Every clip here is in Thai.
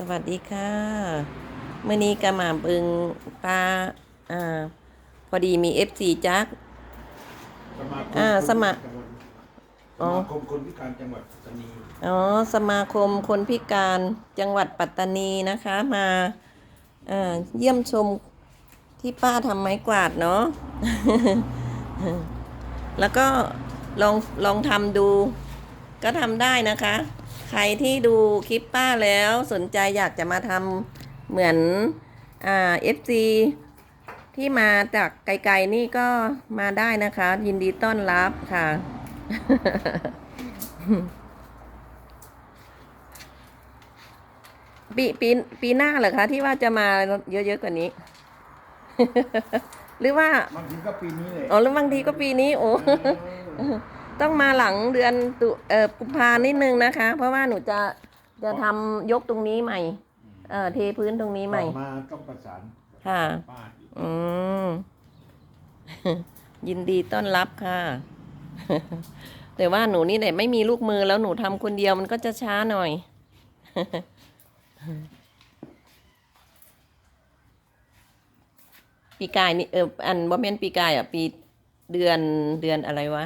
สวัสดีค่ะเมื่อนี้กระหม่อมบึงปลาอ่าพอดีมีเอฟซีจัก สมาคมอ่าสมาสอ๋อมาคมคนพิการจังหวัดปัตตานีอ๋อสมาคมคนพิการจังหวัดปัตตานีนะคะมาอ่าเยี่ยมชมที่ป้าทำไม้กวาดเนาะ แล้วก็ลองลองทำดู ก็ทำได้นะคะ ใครที่ดูคลิปป้าแล้วสนใจอยากจะมาทำเหมือนอ่าเอฟซีที่มาจากไกลๆนี่ก็มาได้นะคะ ยินดีต้อนรับค่ะ ปีปีปีหน้าเหรอคะ ที่ว่าจะมาเยอะๆกว่านี้ หรือว่าบางทีก็ปีนี้เลยอ๋อแล้วบางทีก็ปีนี้โอ้ ต้องมาหลังเดือนตุเอ่อกุมภานิดนึงนะคะ เพราะว่าหนูจะจะทำยกตรงนี้ใหม่ เอ่อเทพื้นตรงนี้ใหม่ ต่อมาต้องประสานค่ะ ป้าอีกอืม ยินดีต้อนรับค่ะ แต่ว่าหนูนี่แหละไม่มีลูกมือแล้วหนูทำคนเดียวมันก็จะช้าหน่อย ปีกายนี่เอออันบ่แม่นปีกายอะ ปีเดือนเดือนอะไรวะ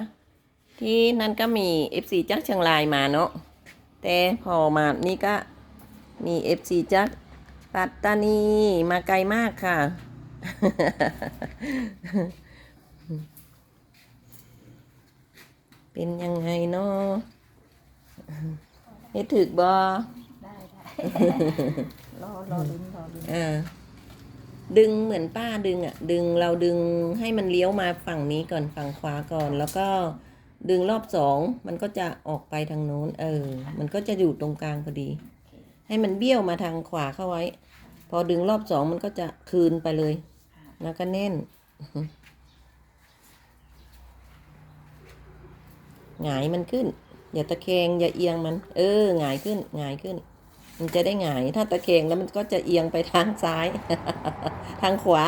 ที่นั่นก็มีเอฟซีจักเชียงรายมาเนาะแต่พอมานี่ก็มีเอฟซีจักปัตตานีมาไกลมากค่ะ เป็นยังไงเนาะเฮ็ดถึกบอได้ได้รอรอลุ้นรอลุ้นอ่าดึงเหมือนป้าดึงอะ ดึงเราดึงให้มันเลี้ยวมาฝั่งนี้ก่อนฝั่งขวาก่อนแล้วก็ ดึงรอบสองมันก็จะออกไปทางโน้น เออ มันก็จะอยู่ตรงกลางพอดี ให้มันเบี้ยวมาทางขวาเข้าไว้ พอดึงรอบสองมันก็จะคืนไปเลย แล้วก็แน่นหงายมันขึ้น อย่าตะแคงอย่าเอียงมัน เออหงายขึ้นหงายขึ้น มันจะได้หงาย ถ้าตะแคงแล้วมันก็จะเอียงไปทางซ้าย ทางขวา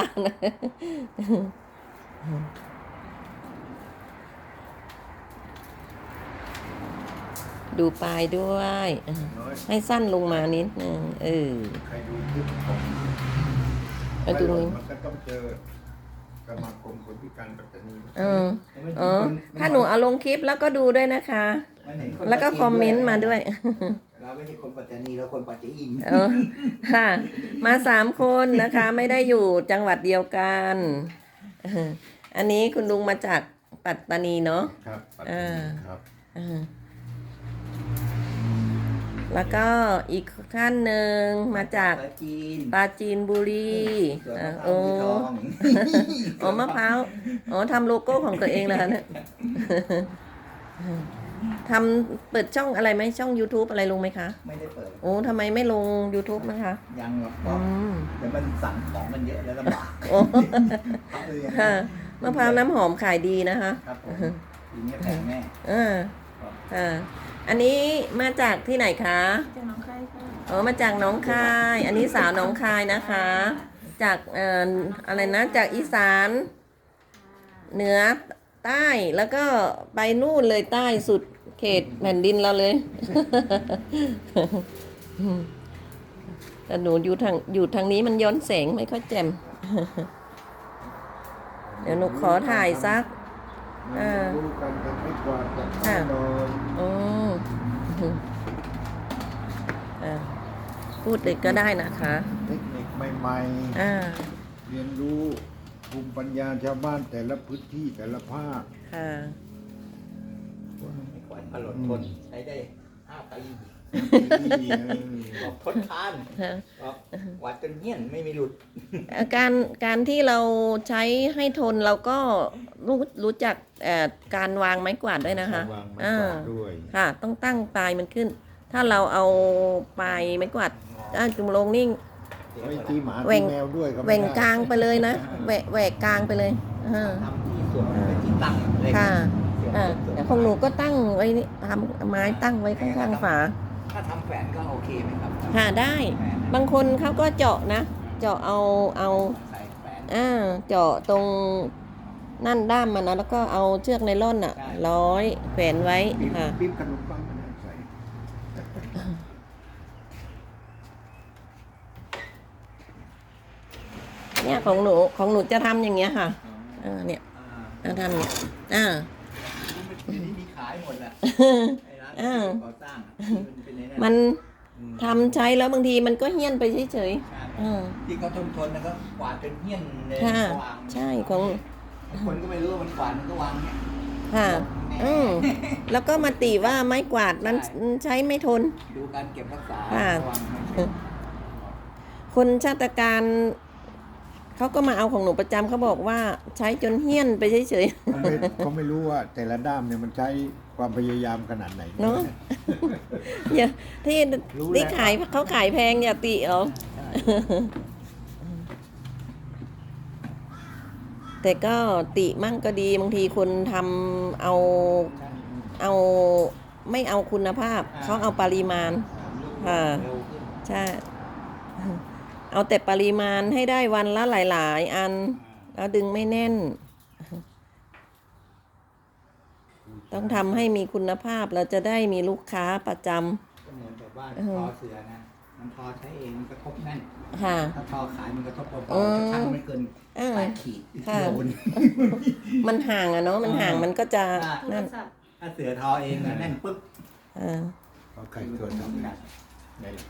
ดูปลายด้วยเออน้อยให้สั้นลงมานิดนึงเออใครดูคลิปของไปดูนี่มันก็ต้องเจอสมาคมคนพิการปัตตานีเอออ๋อถ้าหนูเอาลงคลิปแล้วก็ดูด้วยนะคะมันเห็นนแล้วก็คอมเมนต์มาด้วย เราไม่ใช่คนปัตตานีเราคนปัจจิอินเออค่ะ มาสามคนนะคะ ไม่ได้อยู่จังหวัดเดียวกันเอออันนี้คุณลุงมาจากปัตตานีเนาะครับปัตอ่าตานีครับอ่า แล้วก็อีกท่านหนึ่งมาจากปลจีนปราจีนบุรีสวนอะมะพร้าโอ้วมีทองอ๋อมะพร้าวอ๋อทำโลโก้ของตัวเองเลยคะเนี่ยทำเปิดช่องอะไรไหมช่อง YouTube อะไรลงไหมคะ ไม่ได้เปิด โอ้ทำไมไม่ลง YouTube นะคะ ยังหรอกอืมเดี๋ยวมันสั่งของมันเยอะแล้วลำบากโอ้เอาเลยนะค่ะมะพร้าวน้ำหอมขายดีนะคะ ครับผมทีนี้แพงแน่อ่าค่ะ อันนี้มาจากที่ไหนคะเจ้าน้องไข่ค่ะอ๋อมาจากหน้องคาย อันนี้สาวหน้องคายนะคะ จากเอ่ออะไรนะจากอีสาน เหนือใต้แล้วก็ไปนู่นเลยใต้สุดเขตแผ่นดินเราเลยแต่หนูอยู่ทางอยู่ทางนี้มันย้อนแสงไม่ค่อยแจ่มเดี๋ยวหนูขอถ่ายสัก อ่ารู้กันทำให้กวาดจัดอ่าการนอนอ๋ออ่าพูดเลยก็ได้นะคะ เทคนิคใหม่อ่า ๆ เรียนรู้ภูมิปัญญาชาวบ้านแต่ละพื้นที่แต่ละภาค ค่ะ ไม่ควรผลดทนใช้ได้ห้าปี ดีเออบอกทนทานบอกวัดจนเงี้ยนไม่มีหลุดการการที่เราใช้ให้ทนเราก็รู้รู้จักเอ่อการวางไม้กวาดด้วยนะคะวางไม้อ่ากวาดด้วย ค่ะ ต้องตั้งปลายมันขึ้น ถ้าเราเอาปลายไม้กวาดอ่าจุ่มลงนี่ไม่ตีหมาแหว่ตีงแมวด้วยก็ไม่แหว่งได้กลางไปเลยนะแหวกแหวกกลางไปเลยอ่าทำที่ส่วนเป็นที่ตั้งเลยค่ะเสียบอ่าเสียบแต่ของหนูก็ตั้งไว้นี่ทำไม้ตั้งไว้ข้างๆฝา ถ้าทำแฝนก็โอเคไหมครับค่ะได้บางคนเขาก็เจาะนะ เจาะเอาเอาใส่แฝด อ่าเจาะตรงนั่นด้ามมานะแล้วก็เอาเชือกไนล่อนอะร้อยแขวนไว้ค่ะ ปิ๊บขนมปังมันใส่เนี่ยของหนูของหนูจะทำอย่างเงี้ยค่ะอ่เนี่ยทำเนี่ยอ่าที่มีขายหมดแหละเอ่า ก่อสร้างอะมันเป็นไอ้นั่นมันอืมทำใช้แล้วบางทีมันก็เฮี้ยนไปเฉยใช่ๆเออที่เขาทนทนๆนะครับกวาดเป็นเหี้ยนเลยค่ะ วางใช่ของคนก็ไม่รู้ว่ามันกวาดมันก็วางเนี่ยค่ะ อืม แล้วก็มาติว่าไม้กวาดมันใช้ไม่ทน ดูการเก็บรักษาค่ะวางไว้คนชาติการ เขาก็มาเอาของหนูประจำเขาบอกว่าใช้จนเฮี้ยนไปเฉย เขาไม่เขาไม่รู้ว่าแต่ละด้ามเนี่ยมันใช้ความพยายามขนาดไหนๆเนาะอย่าที่รู้แล้ว ที่ขายเขาขายแพงอย่าติเอา ใช่แต่ก็ติมั่งก็ดีบางทีคนทำเอาใช่เอาไม่เอาคุณภาพเขาเอาปริมาณค่ะเร็วขึ้น ใช่ เอาแต่ปริมาณให้ได้วันละหลาย ๆ อัน แล้วดึงไม่แน่น ต้องทำให้มีคุณภาพเราจะได้มีลูกค้าประจก็เหมือนแบบว่าเออทอเสือนะ มันทอใช้เองมันกระทบแน่นำค่ะ ถ้าทอขายมันกระทบเบาอืมๆถ้าช่างไม่เกินเออ แปดขีดค่ะโดนมันห่างอะเนาะมันห่างมันก็จะอ่านั่นถ้าเสือทอเองนะแน่นปึ๊บเออเขาไข่ตัวทำหนักไหนล่ะ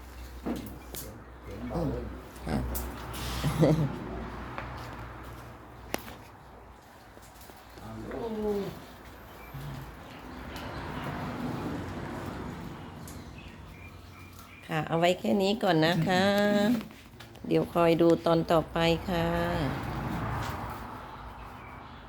เสียงเบาเลย ค่ะ เอาไว้แค่นี้ก่อนนะคะ เดี๋ยวคอยดูตอนต่อไปค่ะ